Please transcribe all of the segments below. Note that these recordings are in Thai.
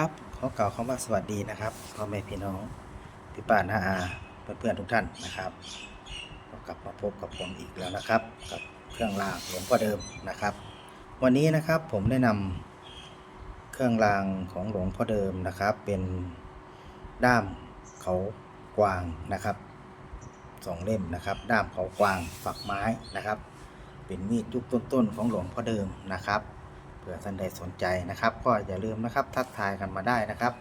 ครับขอกล่าวคำว่าสวัสดีนะครับพ่อแม่พี่น้องพี่ป้าน้าอาเพื่อนๆทุกท่านนะครับกลับมาพบกับผมอีกแล้วนะครับ กับเครื่องรางหลวงพ่อเดิมนะครับ วันนี้นะครับผมได้นำเครื่องรางของหลวงพ่อเดิมนะครับ เป็นด้ามเขากวางนะครับสองเล่มนะครับ ด้ามเขากวางฝักไม้นะครับ เป็นมีดยุคต้นๆของหลวงพ่อเดิมนะครับ เผื่อท่านใดสนใจนะครับ ก็อย่าลืมนะครับทักทายกันมาได้นะครับ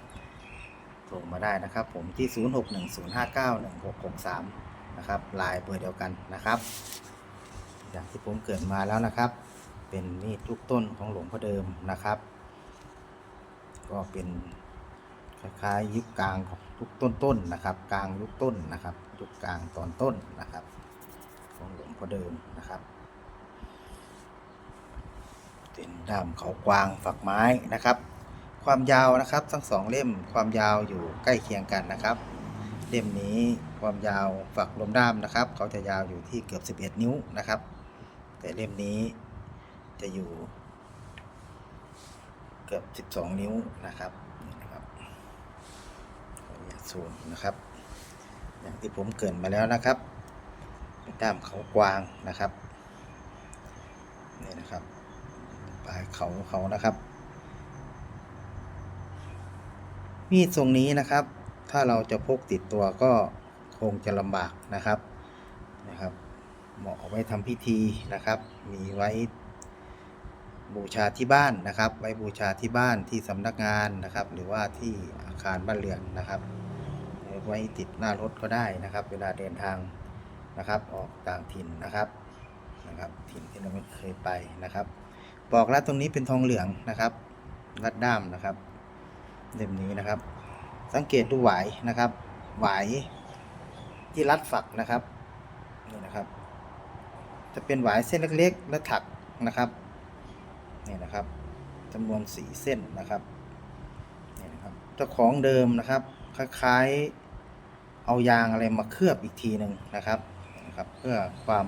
ส่งมาได้นะครับ ผมที่ 0610591663 นะครับลายเบอร์เดียวกันนะครับ อย่างที่ผมเกิดมาแล้วนะครับ เป็นมีดทุกต้นของหลวงพ่อเดิมนะครับ ก็เป็นคล้ายๆยุคกลางของยุคต้นๆนะครับ กลางยุคต้นนะครับยุคกลางตอนต้นนะครับ ของหลวงพ่อเดิมนะครับ เป็นด้ามเขากวางฝักไม้นะครับ ความยาวนะครับทั้งสองเล่มความยาวอยู่ใกล้เคียงกันนะครับ เล่มนี้ความยาวฝักลมด้ามนะครับ เขาจะยาวอยู่ที่เกือบ 11 นิ้วนะครับ แต่เล่มนี้จะอยู่ เกือบ 12 นิ้วนะครับนี่นะครับขออนุญาตซูมนะครับ อย่างที่ผมเกินมาแล้วนะครับเป็นด้ามเขากวางนะครับนี่นะครับ ปลายเขาเขานะครับ มีดทรงนี้นะครับ ถ้าเราจะพกติดตัวก็คงจะลำบากนะครับนะครับ เหมาะเอาไว้ทำพิธีนะครับ มีไว้บูชาที่บ้านนะครับ ไว้บูชาที่บ้านที่สำนักงานนะครับ หรือว่าที่อาคารบ้านเรือนนะครับ ไว้ติดหน้ารถก็ได้นะครับ เวลาเดินทางนะครับ ออกต่างถิ่นนะครับนะครับ ถิ่นที่เราไม่เคยไปนะครับ ปอกรัดตรงนี้เป็นทองเหลืองนะครับ รัดด้ามนะครับเล่มนี้นะครับ สังเกตดูหวายนะครับ หวายที่รัดฝักนะครับนี่นะครับ จะเป็นหวายเส้นเล็กๆ และถักนะครับนี่นะครับจำนวนสีเส้นนะครับนี่นะครับเจ้าของเดิมนะครับ คล้ายๆเอายางอะไรมาเคลือบอีกทีหนึ่งนะครับนะครับ เพื่อความ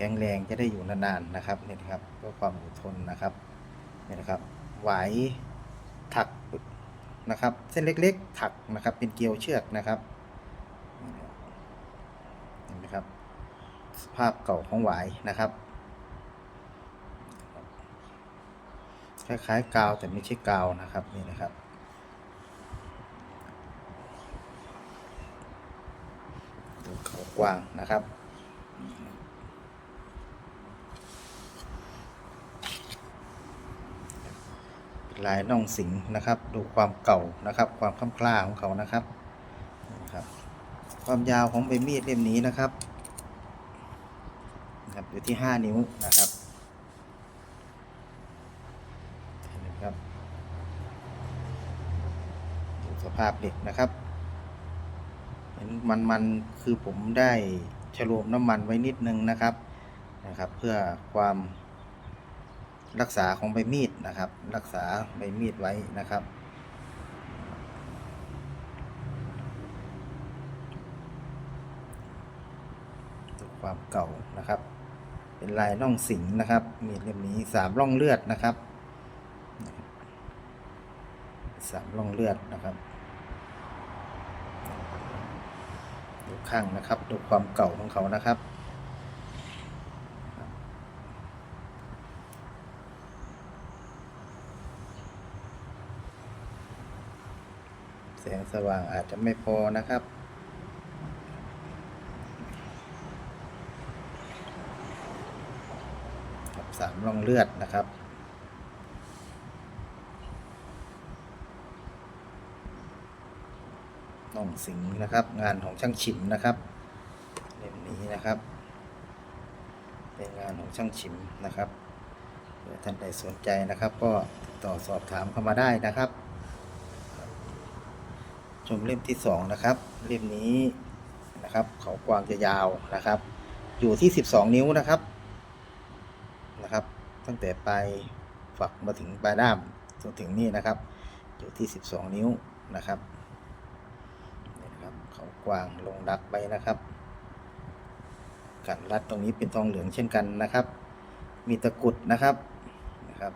แข็งแรงจะได้อยู่นานๆนะครับนี่นะครับเพื่อความอดทนนะครับนี่นะครับหวายถักนะครับ เส้นเล็กๆ ถักนะครับ เป็นเกลียวเชือกนะครับนี่นะครับ สภาพเก่าของหวายนะครับคล้ายๆกาวแต่ไม่ใช่กาวนะครับนี่นะครับดูเขากว้างนะครับ ลายน่องสิงนะครับ ดูความเก่านะครับ ความคล้ำกล้าของเขานะครับครับ ความยาวของใบมีดเล่มนี้นะครับนะครับอยู่ที่ 5 นิ้วนะครับนไหมครับดูสภาพเหล็กนะครับเห็นมันมันคือผมได้ฉโลมน้ำมันไว้นิดนึงนะครับนะครับ เพื่อความ รักษาของใบมีดนะครับ รักษาใบมีดไว้นะครับดูความเก่านะครับ เป็นลายน่องสิงนะครับ มีดเล่มนี้สามร่องเลือดนะครับสามร่องเลือดนะครับดูข้างนะครับดูความเก่าของเขานะครับ แสว่างอาจจะไม่พอนะครับ กับสามร่องเลือดนะครับน่องสิงห์นะครับ งานของช่างฉิมนะครับเล่มนี้นะครับ เป็นงานของช่างฉิมนะครับท่านใดสนใจนะครับ ก็ติดต่อสอบถามเข้ามาได้นะครับ ชมเล่มที่สองนะครับ เล่มนี้นะครับ เขากวางจะยาวนะครับ อยู่ที่12นิ้วนะครับนะครับ ตั้งแต่ปลายฝักมาถึงปลายด้ามจนถึงนี่นะครับ อยู่ที่12นิ้วนะครับนี่นะครับ เขากวางลงดักไปนะครับกันรัดตรงนี้เป็นทองเหลืองเช่นกันนะครับ มีตะกุดนะครับนะครับ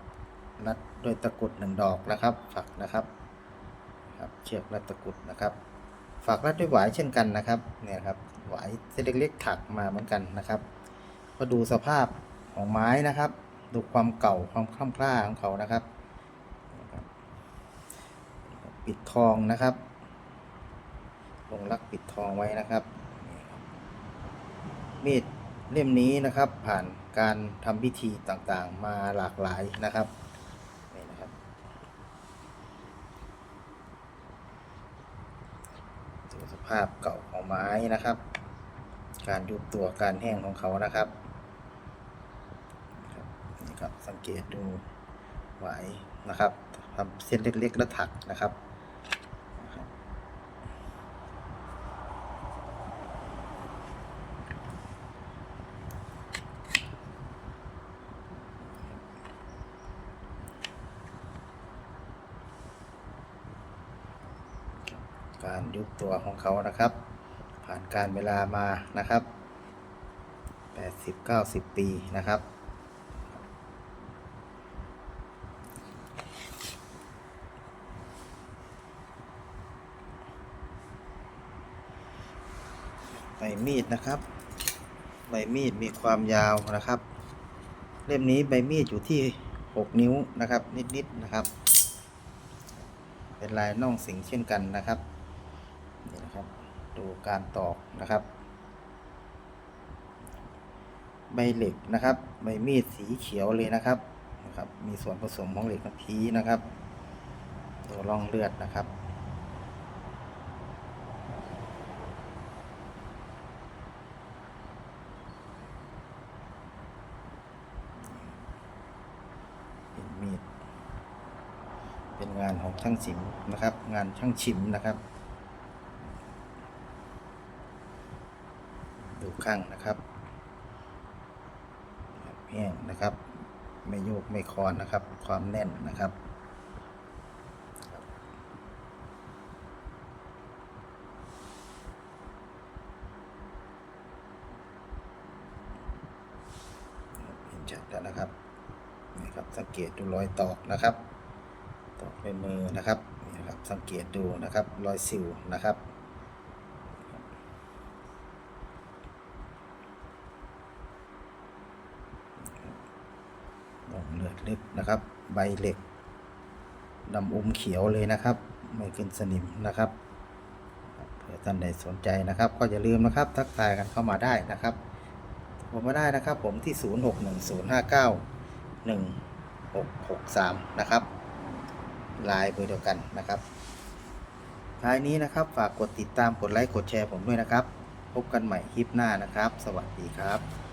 รัดด้วยตะกุดหนึ่งดอกนะครับ ฝักนะครับ นะครับ เชือกรัดตะกุดนะครับ ฝากรัดด้วยหวายเช่นกันนะครับเนี่ยครับหวายเส้นเล็กๆถักมาเหมือนกันนะครับ ก็ดูสภาพของไม้นะครับ ดูความเก่าความคล่ำคล้าของเขานะครับ ปิดทองนะครับลงรักปิดทองไว้นะครับนี่ครับมีดเล่มนี้นะครับผ่านการทำพิธีต่างๆ มาหลากหลายนะครับนี่นะครับ ดูสภาพเก่าของไม้นะครับ การยุบตัวการแห้งของเขานะครับนี่ครับสังเกตดูไหวนะครับทำเส้นเล็กๆแล้วถักนะครับ การยุบตัวของเขานะครับ ผ่านการเวลามานะครับ80-90 ปีนะครับ ใบมีดนะครับ ใบมีดมีความยาวนะครับ เล่มนี้ใบมีดอยู่ที่ 6 นิ้วนะครับ นิดๆนะครับ เป็นลายน่องสิงเช่นกันนะครับ ดูการตอกนะครับ ใบเหล็กนะครับ ใบมีดสีเขียวเลยนะครับนะครับ มีส่วนผสมของเหล็กนพีนะครับดูร่องเลือดนะครับเป็นมีด เป็นงานของช่างฉิมนะครับ งานช่างฉิมนะครับ ข้างนะครับแห้งนะครับ ไม่โยกไม่คลอนนะครับ ความแน่นนะครับเห็นชัดแล้วนะครับนี่ครับสังเกตดูรอยตอกนะครับตอกด้วยมือนะครับนี่นะครับสังเกตดูนะครับรอยสิวนะครับ หลง เลือดลึกนะครับ ใบเหล็กดำอมเขียวเลยนะครับ ไม่ขึ้นสนิมนะครับเผื่อท่านใดสนใจนะครับ ก็อย่าลืมนะครับ ทักทายกันเข้ามาได้นะครับโทรมาได้นะครับ ผมที่ 0610591663 นะครับไลน์เบอร์เดียวกันนะครับท้ายนี้นะครับ ฝากกดติดตามกดไลค์กดแชร์ผมด้วยนะครับ พบกันใหม่คลิปหน้านะครับ สวัสดีครับ